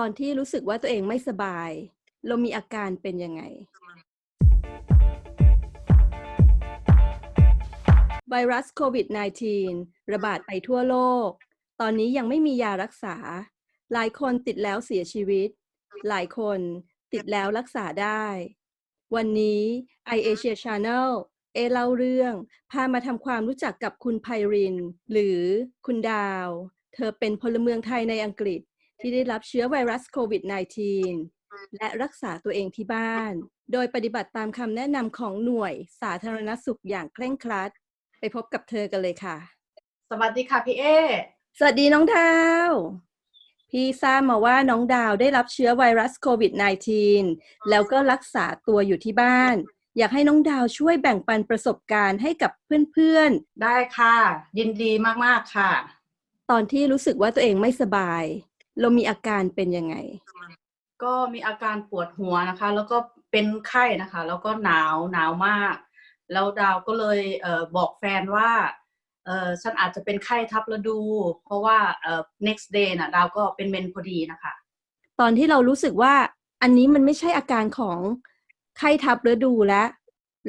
ตอนที่รู้สึกว่าตัวเองไม่สบาย เรามีอาการเป็นยังไง ไวรัสโควิด -19 ระบาดไปทั่วโลก ตอนนี้ยังไม่มียารักษา หลายคนติดแล้วเสียชีวิต หลายคนติดแล้วรักษาได้ วันนี้ iAsia Channel เอเล่าเรื่อง พามาทำความรู้จักกับคุณไพริน หรือคุณดาว เธอเป็นพลเมืองไทยในอังกฤษ ที่ได้รับเชื้อไวรัสโควิด -19 และรักษาตัวเองที่บ้าน โดยปฏิบัติตามคำแนะนำของหน่วยสาธารณสุขอย่างเคร่งครัด ไปพบกับเธอกันเลยค่ะ สวัสดีค่ะพี่เอ สวัสดีน้องดาว พี่ทราบมาว่าน้องดาวได้รับเชื้อไวรัสโควิด -19 แล้วก็รักษาตัวอยู่ที่บ้าน อยากให้น้องดาวช่วยแบ่งปันประสบการณ์ให้กับเพื่อนได้ค่ะ ยินดีมากๆค่ะๆตอนที่รู้สึกว่าตัวเองไม่สบาย เรามีอาการเป็นยังไง ก็มีอาการปวดหัวนะคะ แล้วก็เป็นไข้นะคะ แล้วก็หนาวหนาวมาก แล้วดาวก็เลยเออบอกแฟนว่าเออฉันอาจจะเป็นไข้ทับฤดู เพราะว่าเออ next day น่ะดาวก็เป็นเมนพอดีนะคะ ตอนที่เรารู้สึกว่าอันนี้มันไม่ใช่อาการของไข้ทับฤดูแล้ว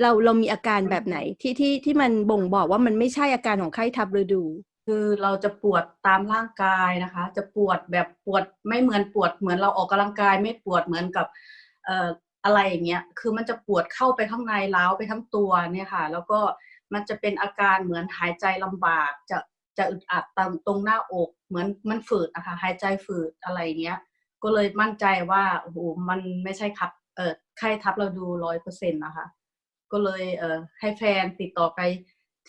เราเรามีอาการแบบไหนที่ที่ที่มันบ่งบอกว่ามันไม่ใช่อาการของไข้ทับฤดู คือเราจะปวดตามร่างกายนะคะ จะปวดแบบปวดไม่เหมือนปวดเหมือนเราออกกำลังกาย ไม่ปวดเหมือนกับเอ่ออะไรอย่างเงี้ยคือมันจะปวดเข้าไปข้างในล้าวไปทั้งตัวเนี่ยค่ะ แล้วก็มันจะเป็นอาการเหมือนหายใจลำบากจะจะอึดอัดตรงตรงหน้าอกเหมือนมันฝืดนะคะหายใจฝืดอะไรเงี้ย ก็เลยมั่นใจว่าโอ้โหมันไม่ใช่ครับเออไข้ทับเราดูร้อยเปอร์เซ็นต์นะคะ ก็เลยเออให้แฟนติดต่อไป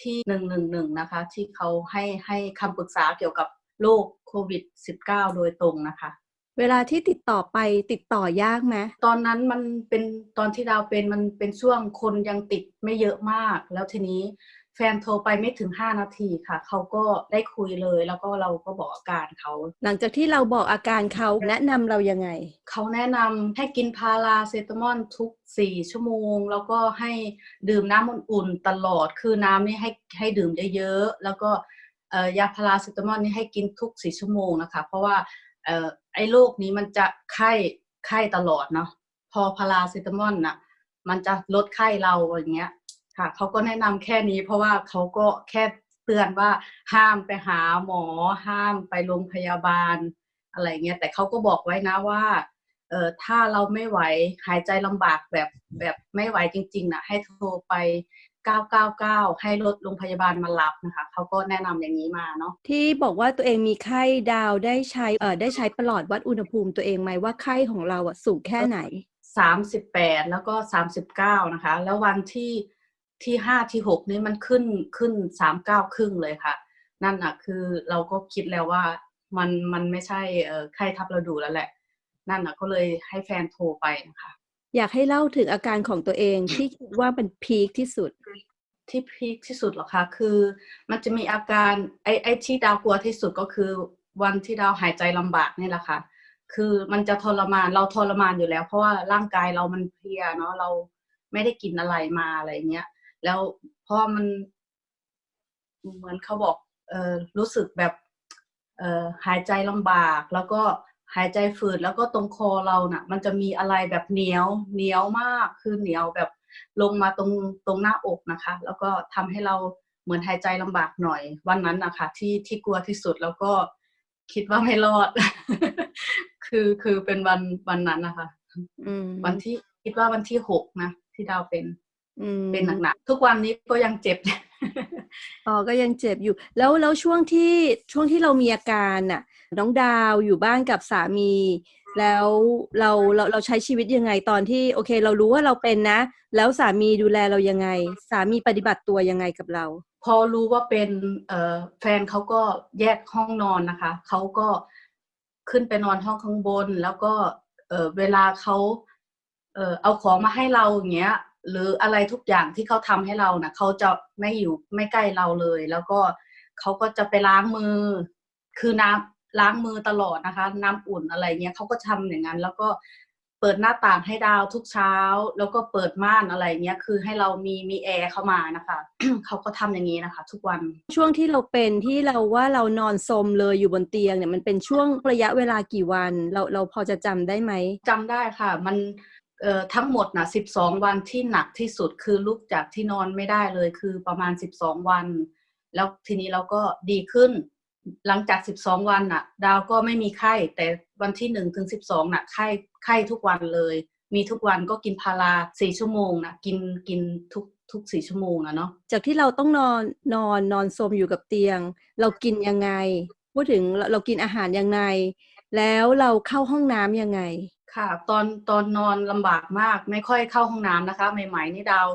ที่หนึ่งหนึ่งหนึ่งนะคะ ที่เขาให้ให้คำปรึกษาเกี่ยวกับโรคโควิด -19 โดยตรงนะคะ เวลาที่ติดต่อไปติดต่อยากไหมตอนนั้นมันเป็นตอนที่ดาวเป็นมันเป็นช่วงคนยังติดไม่เยอะมาก แล้วทีนี้ แฟนโทรไปไม่ถึง 5 นาทีค่ะ เขาก็ได้คุยเลยแล้วก็เราก็บอกอาการเขา หลังจากที่เราบอกอาการเขาแนะนำเรายังไง เขาแนะนำให้กินพาราเซตามอลทุก 4 ชั่วโมง แล้วก็ให้ดื่มน้ำอุ่นๆตลอดคือน้ำนี่ให้ให้ดื่มเยอะๆแล้วก็เอ่อยาพาราเซตามอลนี่ให้กินทุก 4 ชั่วโมงนะคะ เพราะว่าเอ่อไอ้โรคนี้มันจะไข้ไข้ตลอดเนาะพอพาราเซตามอลน่ะมันจะลดไข้เราอย่างเงี้ย ค่ะเขาก็แนะนำแค่นี้ เพราะว่าเขาก็แค่เตือนว่าห้ามไปหาหมอ ห้ามไปโรงพยาบาลอะไรเงี้ยแต่เขาก็บอกไว้นะว่าเอ่อถ้าเราไม่ไหวหายใจลำบากแบบแบบไม่ไหวจริงๆนะให้โทรไป 999 ให้รถโรงพยาบาลมารับนะคะเขาก็แนะนำอย่างนี้มาเนาะที่บอกว่าตัวเองมีไข้ดาวได้ใช้เอ่อได้ใช้ประหลอดวัดอุณหภูมิตัวเองไหมว่าไข้ของเราอะสูงแค่ไหน 38 แล้วก็ 39 นะคะ แล้ววันที่ ที่5ที่6นี่มันขึ้นขึ้น39ครึ่งเลยค่ะ นั่นอะคือเราก็คิดแล้วว่ามันมันไม่ใช่เอ่อไข้ทับฤดูแล้วแหละ นั่นอะก็เลยให้แฟนโทรไปนะคะอยากให้เล่าถึงอาการของตัวเองที่คิดว่ามันพีคที่สุด ที่พีคที่สุดเหรอคะคือ มันจะมีอาการไอ้ไอ้ที่ดาวกลัวที่สุดก็คือวันที่ดาวหายใจลำบากนี่แหละค่ะ คือมันจะทรมานเราทรมานอยู่แล้ว เพราะว่าร่างกายเรามันเพลียเนาะเราไม่ได้กินอะไรมาอะไรเงี้ย แล้วเพราะมันเหมือนเขาบอกเออรู้สึกแบบเออหายใจลำบาก แล้วก็หายใจฝืดแล้วก็ตรงคอเราน่ะ มันจะมีอะไรแบบเหนียวเหนียวมากคือเหนียวแบบลงมาตรงตรงหน้าอกนะคะ แล้วก็ทำให้เราเหมือนหายใจลำบากหน่อย วันนั้นนะคะที่ที่กลัวที่สุดแล้วก็คิดว่าไม่รอด คือคือเป็นวันวันนั้นนะคะอืมวันที่คิดว่าวันที่หกนะที่ดาวเป็นอืม เป็นหนักๆทุกวันนี้ก็ยังเจ็บอ๋อก็ยังเจ็บอยู่ แล้วแล้วช่วงที่ช่วงที่เรามีอาการน่ะ น้องดาวอยู่บ้านกับสามี แล้วเราเราเราใช้ชีวิตยังไงตอนที่โอเค เรารู้ว่าเราเป็นนะ แล้วสามีดูแลเรายังไง สามีปฏิบัติตัวยังไงกับเรา พอรู้ว่าเป็นเอ่อแฟนเขาก็แยกห้องนอนนะคะเขาก็ขึ้นไปนอนห้องข้างบน แล้วก็เอ่อเวลาเขาเอ่อเอาของมาให้เราอย่างเงี้ย หรืออะไรทุกอย่างที่เขาทำให้เรานะเขาจะไม่อยู่ไม่ใกล้เราเลย แล้วก็เขาก็จะไปล้างมือ คือน้ำล้างมือตลอดนะคะ น้ำอุ่นอะไรเงี้ยเขาก็ทำอย่างนั้น แล้วก็เปิดหน้าต่างให้ดาวทุกเช้า แล้วก็เปิดม่านอะไรเงี้ยคือให้เรามีมีแอร์เข้ามานะคะเขาก็ทำอย่างนี้นะคะ ทุกวันช่วงที่เราเป็นที่เราว่าเรานอนสมเลยอยู่บนเตียงเนี่ยมันเป็นช่วงระยะเวลากี่วัน เราเราพอจะจำได้ไหมจำได้ค่ะ มันเอ่อ ทั้งหมดนะสิบสองวันที่หนักที่สุดคือลุกจากที่นอนไม่ได้เลยคือประมาณสิบสองวัน แล้วทีนี้เราก็ดีขึ้น หลังจากสิบสองวันน่ะ ดาวก็ไม่มีไข้ แต่วันที่หนึ่งถึงสิบสองน่ะไข้ไข้ทุกวันเลย มีทุกวันก็กินพาราสี่ชั่วโมงนะกินกินทุกทุกสี่ชั่วโมงนะเนาะจากที่เราต้องนอนนอนนอนสมอยู่กับเตียง เรากินยังไง พูดถึงเรเรากินอาหารยังไง แล้วเราเข้าห้องน้ำยังไง ค่ะ ตอนตอนนอนลำบากมาก ไม่ค่อยเข้าห้องน้ำนะคะ ใหม่ ๆ นี่ดาว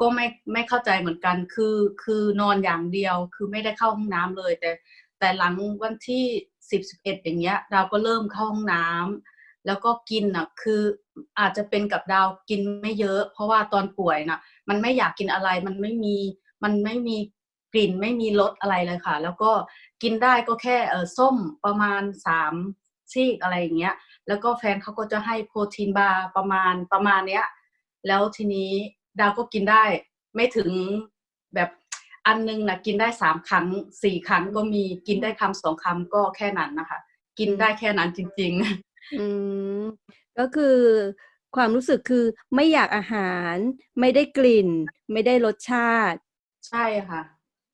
ก็ไม่ไม่เข้าใจเหมือนกัน คือคือนอนอย่างเดียว คือไม่ได้เข้าห้องน้ำเลย แต่ แต่หลังวันที่สิบสิบเอ็ดอย่างเงี้ย ดาวก็เริ่มเข้าห้องน้ำแล้วก็กินอะคืออาจจะเป็นกับดาวกินไม่เยอะ เพราะว่าตอนป่วยน่ะ มันไม่อยากกินอะไรมันไม่มีมันไม่มีกลิ่นไม่มีรสอะไรเลยค่ะ แล้วก็กินได้ก็แค่เออส้มประมาณสามซีกอะไรอย่างเงี้ย แล้วก็แฟนเขาก็จะให้โปรตีนบาร์ประมาณประมาณเนี้ย แล้วทีนี้ดาวก็กินได้ ไม่ถึงแบบอันนึงนะกินได้สามครั้งสี่ครั้งก็มีกินได้คำสองคำก็แค่นั้นนะคะ กินได้แค่นั้นจริง ๆ อืมก็คือความรู้สึกคือไม่อยากอาหาร ไม่ได้กลิ่น ไม่ได้รสชาติ ใช่ค่ะ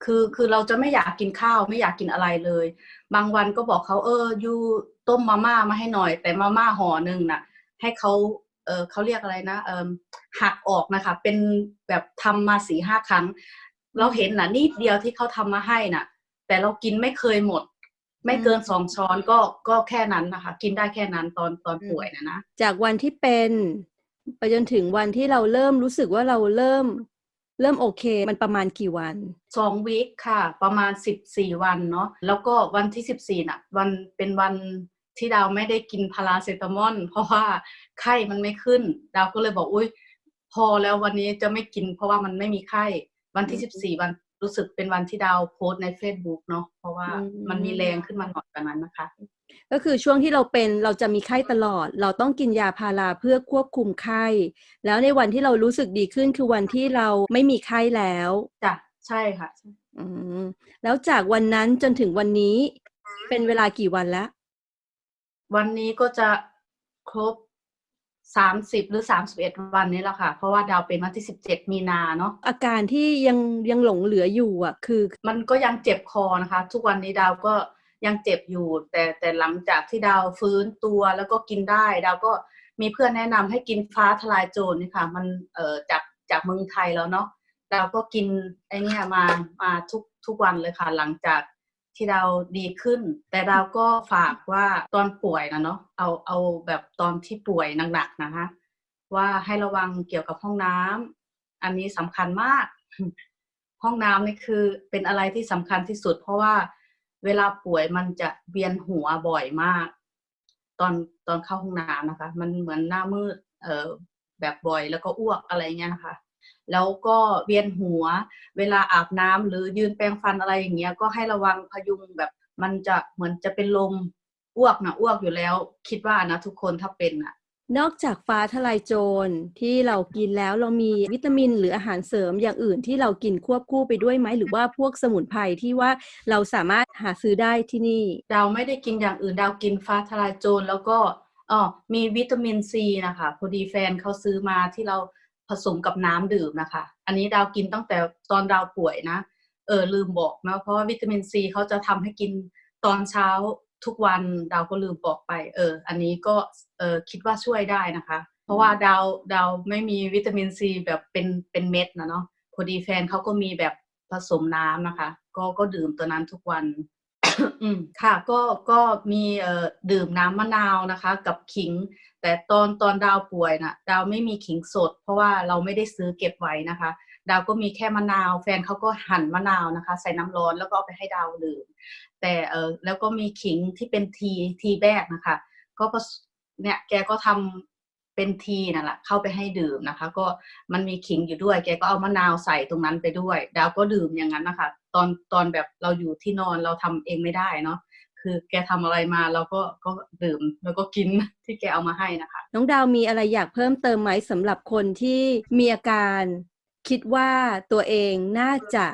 คือคือเราจะไม่อยากกินข้าวไม่อยากกินอะไรเลย บางวันก็บอกเขาเออยูต้มมาม่ามาให้หน่อย แต่มาม่าห่อหนึ่งน่ะ ให้เขาเออเขาเรียกอะไรนะเออหักออกนะคะ เป็นแบบทำมาสี่ห้าครั้ง เราเห็นน่ะนิดเดียวที่เขาทำมาให้น่ะ แต่เรากินไม่เคยหมด ไม่เกินสองช้อนก็ก็แค่นั้นนะคะ กินได้แค่นั้นตอนตอนป่วยนะนะจากวันที่เป็นไปจนถึงวันที่เราเริ่มรู้สึกว่าเราเริ่ม เริ่มโอเค มันประมาณกี่วันสองวีคค่ะ ประมาณสิบสี่วันเนาะแล้วก็วันที่สิบสี่น่ะ วันเป็นวันที่ดาวไม่ได้กินพาราเซตามอลเพราะว่าไข้มันไม่ขึ้น ดาวก็เลยบอกอุ้ยพอแล้ววันนี้จะไม่กินเพราะว่ามันไม่มีไข้วันที่อืสิบสี่วันรู้สึกเป็นวันที่ดาวโพสต์ใน Facebook เนาะเพราะว่ามันมีแรงขึ้นมาหน่อยกว่านั้นนะคะ ก็คือช่วงที่เราเป็นเราจะมีไข้ตลอด เราต้องกินยาพาราเพื่อควบคุมไข้ แล้วในวันที่เรารู้สึกดีขึ้นคือวันที่เราไม่มีไข้แล้วจ้ะใช่ค่ะอืมแล้วจากวันนั้นจนถึงวันนี้เป็นเวลากี่วันแล้ว วันนี้ก็จะครบสามสิบหรือสามสิบเอ็ดวันนี้แหละค่ะ เพราะว่าดาวเป็นวันที่สิบเจ็ดมีนาเนาะอาการที่ยังยังหลงเหลืออยู่อะ คือ มันก็ยังเจ็บคอนะคะ ทุกวันนี้ดาวก็ ยังเจ็บอยู่ แต่แต่หลังจากที่ดาวฟื้นตัวแล้วก็กินได้ ดาวก็มีเพื่อนแนะนำให้กินฟ้าทลายโจรนี่ค่ะ มันเอ่อจากจากเมืองไทยแล้วเนาะดาวก็กินไอเนี่ยมามาทุกทุกวันเลยค่ะ หลังจากที่ดาวดีขึ้น แต่ดาวก็ฝากว่าตอนป่วยนะเนาะเอาเอาแบบตอนที่ป่วยหนักๆนะคะว่าให้ระวังเกี่ยวกับห้องน้ำอันนี้สำคัญมาก ห้องน้ำนี่คือเป็นอะไรที่สำคัญที่สุด เพราะว่า เวลาป่วยมันจะเวียนหัวบ่อยมาก ตอนตอนเข้าห้องน้ำนะคะ มันเหมือนหน้ามืดเอ่อแบบบ่อยแล้วก็อ้วกอะไรเงี้ยนะคะ แล้วก็เวียนหัว เวลาอาบน้ำหรือยืนแปรงฟันอะไรอย่างเงี้ย ก็ให้ระวังพยุงแบบมันจะเหมือนจะเป็นลมอ้วกนะอ้วกอยู่แล้ว คิดว่านะทุกคนถ้าเป็นอะ นอกจากฟ้าทลายโจรที่เรากินแล้วเรามีวิตามินหรืออาหารเสริมอย่างอื่นที่เรากินควบคู่ไปด้วยไหมหรือว่าพวกสมุนไพรที่ว่าเราสามารถหาซื้อได้ที่นี่ดาวไม่ได้กินอย่างอื่นดาวกินฟ้าทลายโจรแล้วก็อ๋อมีวิตามินซีนะคะพอดีแฟนเขาซื้อมาที่เราผสมกับน้ำดื่มนะคะ อันนี้ดาวกินตั้งแต่ตอนดาวป่วยนะ เออลืมบอกนะเพราะว่าวิตามินซีเขาจะทำให้กินตอนเช้า ทุกวันดาวก็ลืมบอกไป เออ อันนี้ก็เออคิดว่าช่วยได้นะคะ เพราะว่าดาวดาวไม่มีวิตามินซีแบบเป็นเป็นเม็ดนะเนาะพอดีแฟนเขาก็มีแบบผสมน้ำนะคะ ก็ก็ดื่มตัวนั้นทุกวัน อืมค่ะ ก็ก็มีเอ่อดื่มน้ำมะนาวนะคะ กับขิง แต่ตอนตอนดาวป่วยน่ะ ดาวไม่มีขิงสด เพราะว่าเราไม่ได้ซื้อเก็บไว้นะคะ ดาวก็มีแค่มะนาว แฟนเขาก็หั่นมะนาวนะคะ ใส่น้ำร้อนแล้วก็เอาไปให้ดาวดื่มแต่เออแล้วก็มีขิงที่เป็นทีทีแบกนะคะ ก็เนี่ยแกก็ทำเป็นทีนั่นแหละเข้าไปให้ดื่มนะคะ ก็มันมีขิงอยู่ด้วย แกก็เอามะนาวใส่ตรงนั้นไปด้วย ดาวก็ดื่มอย่างนั้นนะคะ ตอนตอนแบบเราอยู่ที่นอนเราทำเองไม่ได้เนาะคคือแกทำอะไรมาเราก็ก็ดื่มแล้วก็กินที่แกเอามาให้นะคะ น้องดาวมีอะไรอยากเพิ่มเติมไหมสำหรับคนที่มีอาการ คิดว่าตัวเองน่าจะ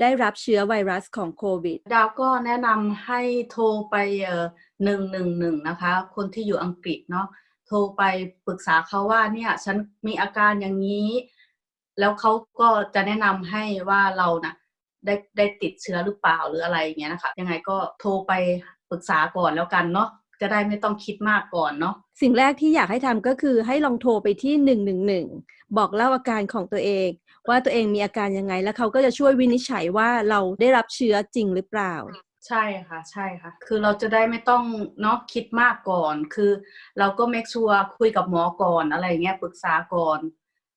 ได้รับเชื้อไวรัสของโควิด ดาวก็แนะนำให้โทรไปเอ่อหนึ่งหนึ่งหนึ่งนะคะ คนที่อยู่อังกฤษเนาะโทรไปปรึกษาเขาว่าเนี่ยฉันมีอาการอย่างนี้ แล้วเขาก็จะแนะนำให้ว่าเราน่ะได้ได้ติดเชื้อหรือเปล่าหรืออะไรอย่างเงี้ยนะคะ ยังไงก็โทรไปปรึกษาก่อนแล้วกันเนาะ จะได้ไม่ต้องคิดมากก่อนเนาะสิ่งแรกที่อยากให้ทำก็คือให้ลองโทรไปที่หนึ่งหนึ่งหนึ่งบอกเล่าอาการของตัวเอง ว่าตัวเองมีอาการยังไง แล้วเขาก็จะช่วยวินิจฉัยว่าเราได้รับเชื้อจริงหรือเปล่า ใช่ค่ะใช่ค่ะ คือเราจะได้ไม่ต้องเนาะคิดมากก่อน คือเราก็ make sure คุยกับหมอก่อนอะไรอย่างเงี้ยปรึกษาก่อน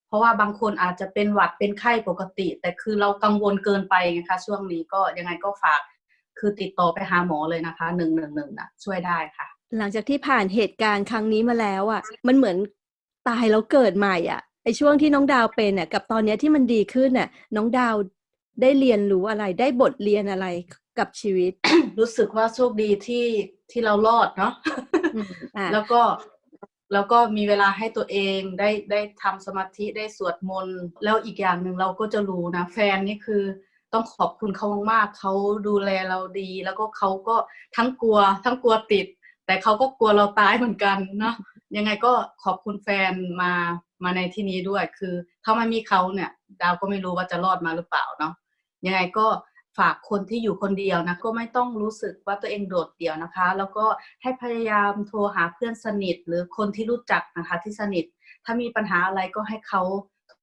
เพราะว่าบางคนอาจจะเป็นหวัดเป็นไข้ปกติ แต่คือเรากังวลเกินไปไงคะช่วงนี้ก็ยังไงก็ฝาก คือติดต่อไปหาหมอเลยนะคะหนึ่งหนึ่งหนึ่งนะช่วยได้ค่ะ หลังจากที่ผ่านเหตุการณ์ครั้งนี้มาแล้วอะ มันเหมือนตายแล้วเกิดใหม่อะไอช่วงที่น้องดาวเป็นอะ กับตอนเนี้ยที่มันดีขึ้นอะ น้องดาวได้เรียนรู้อะไรได้บทเรียนอะไรกับชีวิต รู้สึกว่าโชคดีที่ที่เรารอดเนาะอืมอะแล้วก็แล้วก็มีเวลาให้ตัวเองได้ได้ทำสมาธิได้สวดมนต์ แล้วอีกอย่างหนึ่งเราก็จะรู้นะ แฟนนี่คือต้องขอบคุณเขามากๆเขาดูแลเราดี แล้วก็เขาก็ทั้งกลัว ทั้งกลัวติด แต่เขาก็กลัวเราตายเหมือนกันเนาะยังไงก็ขอบคุณแฟนมามาในที่นี้ด้วย คือถ้าไม่มีเขาเนี่ย ดาวก็ไม่รู้ว่าจะรอดมาหรือเปล่าเนาะยังไงก็ฝากคนที่อยู่คนเดียวนะก็ไม่ต้องรู้สึกว่าตัวเองโดดเดี่ยวนะคะ แล้วก็ให้พยายามโทรหาเพื่อนสนิท หรือคนที่รู้จักนะคะที่สนิท ถ้ามีปัญหาอะไรก็ให้เขา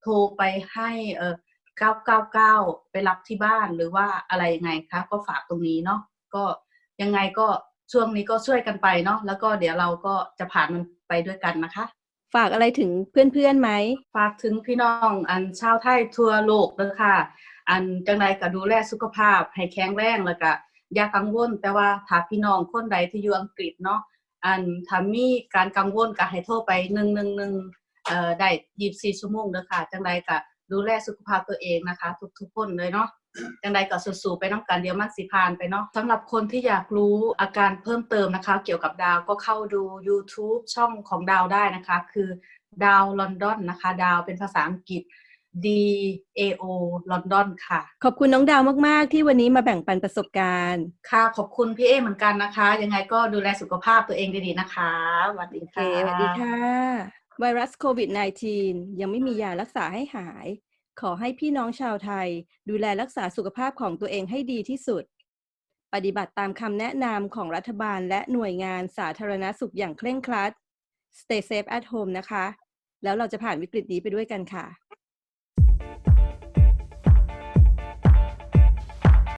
โทรไปให้เออ999 ไปรับที่บ้านหรือว่าอะไรยังไงคะก็ฝากตรงนี้เนาะก็ยังไงก็ ช่วงนี้ก็ช่วยกันไปเนาะแล้วก็เดี๋ยวเราก็จะผ่านมันไปด้วยกันนะคะ ฝากอะไรถึงเพื่อนๆไหม ฝากถึงพี่น้องอันชาวไทยทั่วโลกเลยค่ะ อันจังใดก็ดูแลสุขภาพให้แข็งแรงแล้วก็อย่ากังวล แต่ว่าถ้าพี่น้องคนใดที่อยู่อังกฤษเนาะอันถ้ามีการกังวลก็ให้โทรไป111เอ่อได้24ชั่วโมงเด้อค่ะ จังใดก็ดูแลสุขภาพตัวเองนะคะ ทุกๆคนเลยเนาะ จังใดก็สู้ๆไปน้ำกันเดียวมันสิพานไปเนาะสำหรับคนที่อยากรู้อาการเพิ่มเติมนะคะ เกี่ยวกับดาวก็เข้าดู YouTube ช่องของดาวได้นะคะ คือดาวลอนดอนนะคะ ดาวเป็นภาษาอังกฤษ D A O ลอนดอนค่ะ ขอบคุณน้องดาวมาก ๆ ที่วันนี้มาแบ่งปันประสบการณ์ ค่ะ ขอบคุณพี่เอเหมือนกันนะคะ ยังไงก็ดูแลสุขภาพตัวเองดี ๆ นะคะสวัสดีโอเคค่ะสวัสดีค่ะ ไวรัสโควิด -19 ยังไม่มียารักษาให้หาย ขอให้พี่น้องชาวไทย ดูแลรักษาสุขภาพของตัวเองให้ดีที่สุด ปฏิบัติตามคำแนะนำของรัฐบาลและหน่วยงานสาธารณสุขอย่างเคร่งครัด Stay safe at home นะคะ แล้วเราจะผ่านวิกฤตนี้ไปด้วยกันค่ะ